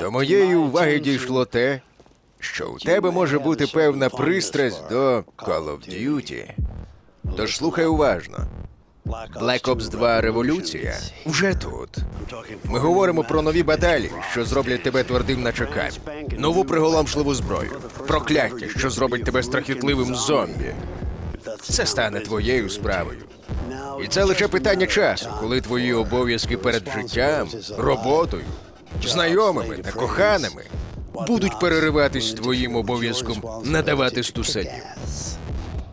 До моєї уваги дійшло те, що у тебе може бути певна пристрасть до Call of Duty. Тож слухай уважно. Black Ops 2 Революція вже тут. Ми говоримо про нові баталії, що зроблять тебе твердим на чеканні. Нову приголомшливу зброю, прокляття, що зробить тебе страхітливим зомбі. Це стане твоєю справою. І це лише питання часу, коли твої обов'язки перед життям, роботою, знайомими та коханими будуть перериватись твоїм обов'язком надавати стусанів.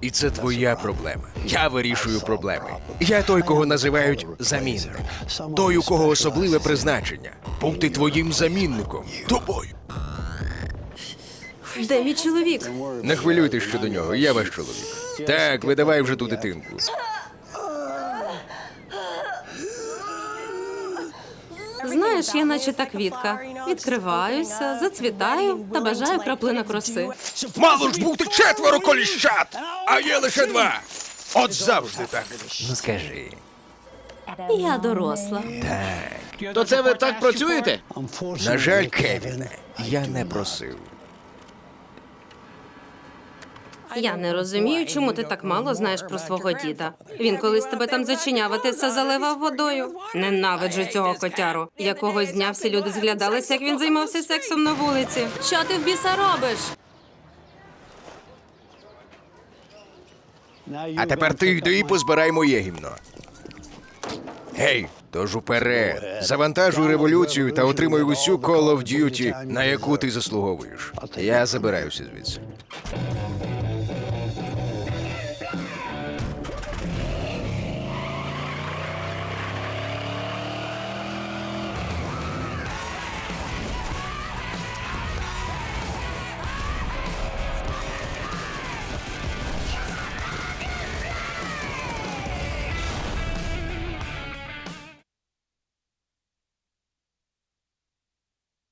І це твоя проблема. Я вирішую проблеми. Я той, кого називають замінник. Той, у кого особливе призначення. Бути твоїм замінником. Тобою. Де мій чоловік? Не хвилюйтесь щодо нього, я ваш чоловік. Так, видавай вже ту дитинку. Знаєш, я наче та квітка. Відкриваюся, зацвітаю та бажаю краплинок роси. Мало ж бути четверо коліщат, а є лише два. От завжди так. Ну скажи. Я доросла. То це ви так працюєте? На жаль, Кевіне, я не просив. Я не розумію, чому ти так мало знаєш про свого діда. Він колись тебе там зачиняв, а ти все заливав водою. Ненавиджу цього котяру. Якогось дня всі люди зглядалися, як він займався сексом на вулиці. Що ти в біса робиш? А тепер ти йди і позбирай моє гімно. Гей, тож уперед. Завантажуй революцію та отримуй усю Call of Duty, на яку ти заслуговуєш. Я забираюся звідси.